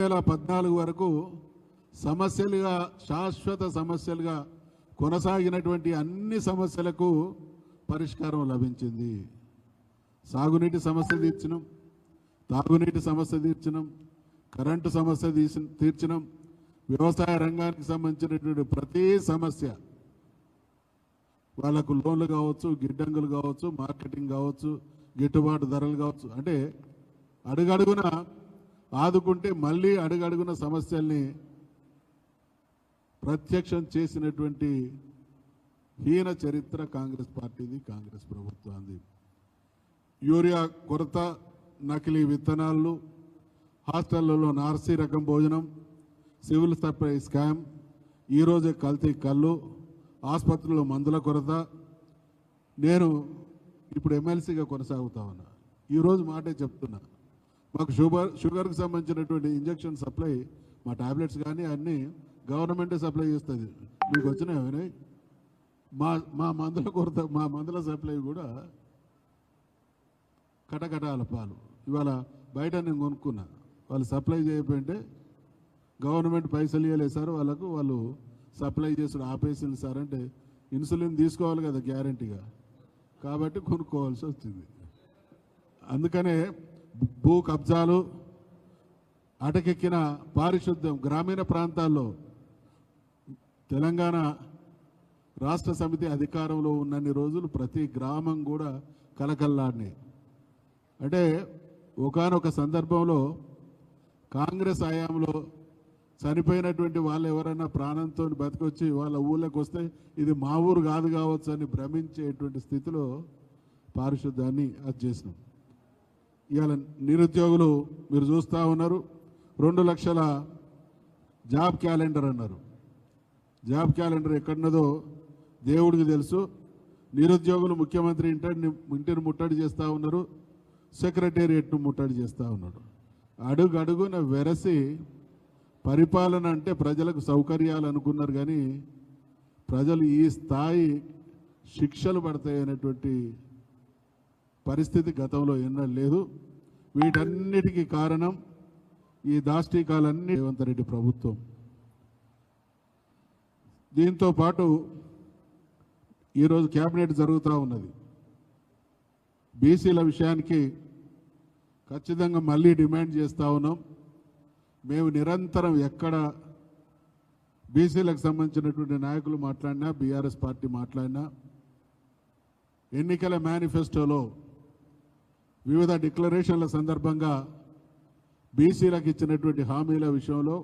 వేల పద్నాలుగు వరకు సమస్యలుగా శాశ్వత సమస్యలుగా కొనసాగినటువంటి అన్ని సమస్యలకు పరిష్కారం లభించింది. సాగునీటి సమస్య తీర్చినాం తాగునీటి సమస్య తీర్చినాం కరెంటు సమస్య తీసి తీర్చినాం. వ్యవసాయ రంగానికి సంబంధించినటువంటి ప్రతి సమస్య వాళ్ళకు లోన్లు కావచ్చు గిడ్డంగులు కావచ్చు మార్కెటింగ్ కావచ్చు గిట్టుబాటు ధరలు కావచ్చు. అంటే అడుగడుగున ఆదుకుంటే మళ్ళీ అడుగడుగున సమస్యల్ని ప్రత్యక్షం చేసినటువంటి హీన చరిత్ర కాంగ్రెస్ పార్టీది కాంగ్రెస్ ప్రభుత్వాన్ని. యూరియా కొరత నకిలీ విత్తనాలు హాస్టళ్ళలో నార్సీ రకం భోజనం సివిల్ సప్లై స్కామ్ ఈరోజే కల్తీ కళ్ళు ఆసుపత్రుల్లో మందుల కొరత. నేను ఇప్పుడు ఎమ్మెల్సీగా కొనసాగుతా ఉన్నా. ఈరోజు మాటే చెప్తున్నా. మాకు షుగర్ షుగర్కి సంబంధించినటువంటి ఇంజక్షన్ సప్లై మా టాబ్లెట్స్ కానీ అన్నీ గవర్నమెంటే సప్లై చేస్తుంది. మీకు వచ్చినాయి వినయ్? మా మా మందుల కొరత మా మందుల సప్లై కూడా కటకటాల పాలు. ఇవాళ బయట నేను కొనుక్కున్నా. వాళ్ళు సప్లై చేయకపోయింటే గవర్నమెంట్ పైసలు ఇవ్వలేదు సార్ వాళ్ళకు వాళ్ళు సప్లై చేసుడు ఆపేసింది సార్ అంటే ఇన్సులిన్ తీసుకోవాలి కదా గ్యారంటీగా. కాబట్టి కొనుక్కోవాల్సి వచ్చింది అందుకనే భూ కబ్జాలు అటకెక్కిన పారిశుద్ధ్యం గ్రామీణ ప్రాంతాల్లో తెలంగాణ రాష్ట్ర సమితి అధికారంలో ఉన్నన్ని రోజులు ప్రతి గ్రామం కూడా కలకల్లాడినాయి అంటే ఒకానొక సందర్భంలో కాంగ్రెస్ హయాంలో చనిపోయినటువంటి వాళ్ళు ఎవరైనా ప్రాణంతో బతికొచ్చి వాళ్ళ ఊళ్ళకి వస్తే ఇది మా ఊరు కాదు కావచ్చు అని భ్రమించేటువంటి స్థితిలో పారిశుద్ధ్యాన్ని అది చేసినాం. ఇవాళ నిరుద్యోగులు మీరు చూస్తూ ఉన్నారు. రెండు లక్షల జాబ్ క్యాలెండర్ అన్నారు. జాబ్ క్యాలెండర్ ఎక్కడున్నదో దేవుడికి తెలుసు. నిరుద్యోగులు ముఖ్యమంత్రి ఇంటిని ఇంటిని ముట్టడి చేస్తూ ఉన్నారు. సెక్రటేరియట్ను ముట్టడి చేస్తూ ఉన్నాడు. అడుగు అడుగున వెరసి పరిపాలన అంటే ప్రజలకు సౌకర్యాలు అనుకున్నారు కానీ ప్రజలు ఈ స్థాయి శిక్షలు పడతాయి అనేటువంటి పరిస్థితి గతంలో ఎన్నడూ లేదు. వీటన్నిటికీ కారణం ఈ దాష్టీకాలన్నీ రేవంత్ రెడ్డి ప్రభుత్వం. దీంతో పాటు ఈరోజు క్యాబినెట్ జరుగుతూ ఉన్నది. బీసీల విషయానికి ఖచ్చితంగా మళ్ళీ డిమాండ్ చేస్తూ ఉన్నాం. మేము నిరంతరం ఎక్కడ బీసీలకు సంబంధించినటువంటి నాయకులు మాట్లాడినా బీఆర్ఎస్ పార్టీ మాట్లాడినా ఎన్నికల మేనిఫెస్టోలో వివిధ డిక్లరేషన్ల సందర్భంగా బీసీలకు ఇచ్చినటువంటి హామీల విషయంలో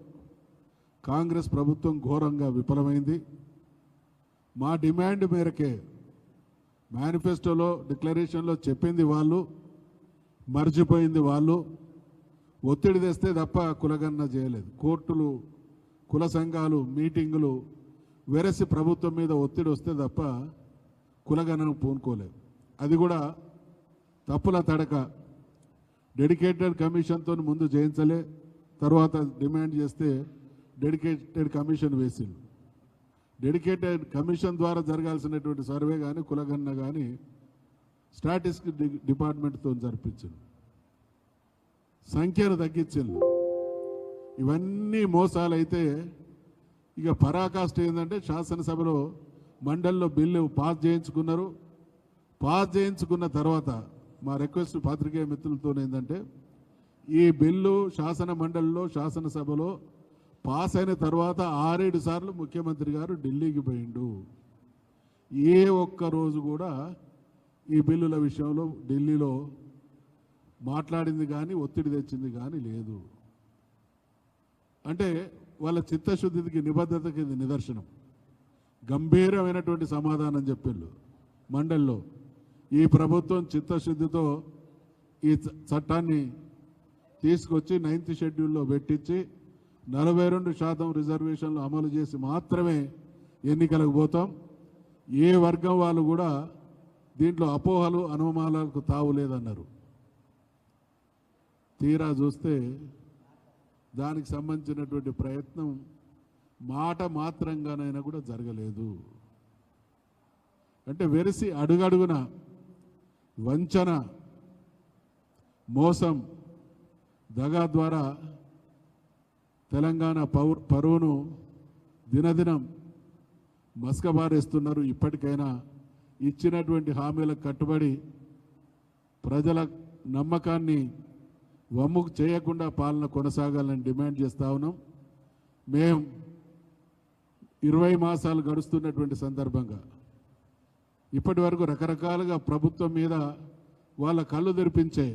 కాంగ్రెస్ ప్రభుత్వం ఘోరంగా విఫలమైంది. మా డిమాండ్ మేరకే మేనిఫెస్టోలో డిక్లరేషన్లో చెప్పింది వాళ్ళు మర్చిపోయింది వాళ్ళు. ఒత్తిడి తెస్తే తప్ప కులగన్న చేయలేదు. కోర్టులు కుల సంఘాలు మీటింగులు వెరసి ప్రభుత్వం మీద ఒత్తిడి వస్తే తప్ప కులగణను పూనుకోలేదు. అది కూడా తప్పుల తడక డెడికేటెడ్ కమిషన్తో ముందు చేయించలే తర్వాత డిమాండ్ చేస్తే డెడికేటెడ్ కమిషన్ వేసింది డెడికేటెడ్ కమిషన్ ద్వారా జరగాల్సినటువంటి సర్వే కానీ కులగన్న కానీ స్టాటిస్టిక్ డి- డిపార్ట్మెంట్తో జరిపించింది సంఖ్యను తగ్గించింది ఇవన్నీ మోసాలు అయితే ఇక పరాకాష్ట ఏంటంటే శాసనసభలో మండలిలో బిల్లు పాస్ చేయించుకున్నారు పాస్ చేయించుకున్న తర్వాత మా రిక్వెస్ట్ పాత్రికేయ మిత్రులతో ఏంటంటే ఈ బిల్లు శాసన మండలిలో శాసనసభలో పాస్ అయిన తర్వాత ఆరేడు సార్లు ముఖ్యమంత్రి గారు ఢిల్లీకి పోయిండు. ఏ ఒక్క రోజు కూడా ఈ బిల్లుల విషయంలో ఢిల్లీలో మాట్లాడింది కానీ ఒత్తిడి తెచ్చింది కానీ లేదు. అంటే వాళ్ళ చిత్తశుద్ధికి నిబద్ధతకి ఇది నిదర్శనం. గంభీరమైనటువంటి సమాధానం చెప్పిళ్ళు మండలిలో. ఈ ప్రభుత్వం చిత్తశుద్ధితో ఈ చ- చట్టాన్ని తీసుకొచ్చి నైన్త్ షెడ్యూల్లో పెట్టించి నలభై రెండు శాతం రిజర్వేషన్లు అమలు చేసి మాత్రమే ఎన్నికలకు పోతాం. ఏ వర్గం వాళ్ళు కూడా దీంట్లో అపోహలు అనుమానాలకు తావు లేదన్నారు. తీరా చూస్తే దానికి సంబంధించినటువంటి ప్రయత్నం మాట మాత్రంగానైనా కూడా జరగలేదు. అంటే వెరసి అడుగడుగున వంచన మోసం దగా ద్వారా తెలంగాణ పౌర్ పరువును దినదినం మస్కబారేస్తున్నారు. ఇప్పటికైనా ఇచ్చినటువంటి హామీలకు కట్టుబడి ప్రజల నమ్మకాన్ని వమ్ము చేయకుండా పాలన కొనసాగాలని డిమాండ్ చేస్తా ఉన్నాం. మేం ఇరవై మాసాలు గడుస్తున్నటువంటి సందర్భంగా ఇప్పటి వరకు రకరకాలుగా ప్రభుత్వం మీద వాళ్ళ కళ్ళు తెరిపించే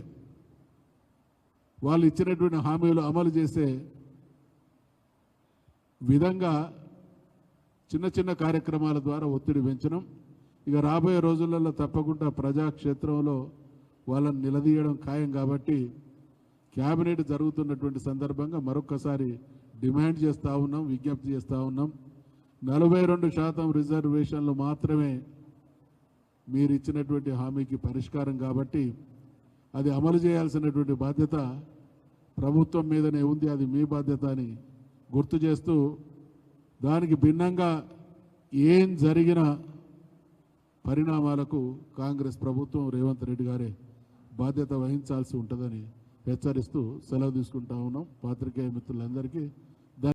వాళ్ళు ఇచ్చినటువంటి హామీలు అమలు చేసే విధంగా చిన్న చిన్న కార్యక్రమాల ద్వారా ఒత్తిడి పెంచడం ఇక రాబోయే రోజులలో తప్పకుండా ప్రజాక్షేత్రంలో వాళ్ళని నిలదీయడం ఖాయం కాబట్టి క్యాబినెట్ జరుగుతున్నటువంటి సందర్భంగా మరొక్కసారి డిమాండ్ చేస్తూ ఉన్నాం విజ్ఞప్తి చేస్తూ ఉన్నాం. నలభై రెండు శాతం రిజర్వేషన్లు మాత్రమే మీరు ఇచ్చినటువంటి హామీకి పరిష్కారం కాబట్టి అది అమలు చేయాల్సినటువంటి బాధ్యత ప్రభుత్వం మీదనే ఉంది అది మీ బాధ్యత అని గుర్తు చేస్తూ దానికి భిన్నంగా ఏం జరిగిన పరిణామాలకు కాంగ్రెస్ ప్రభుత్వం రేవంత్ రెడ్డి గారే బాధ్యత వహించాల్సి ఉంటుందని హెచ్చరిస్తూ సెలవు తీసుకుంటా ఉన్నాం. పాత్రికేయ మిత్రులందరికీ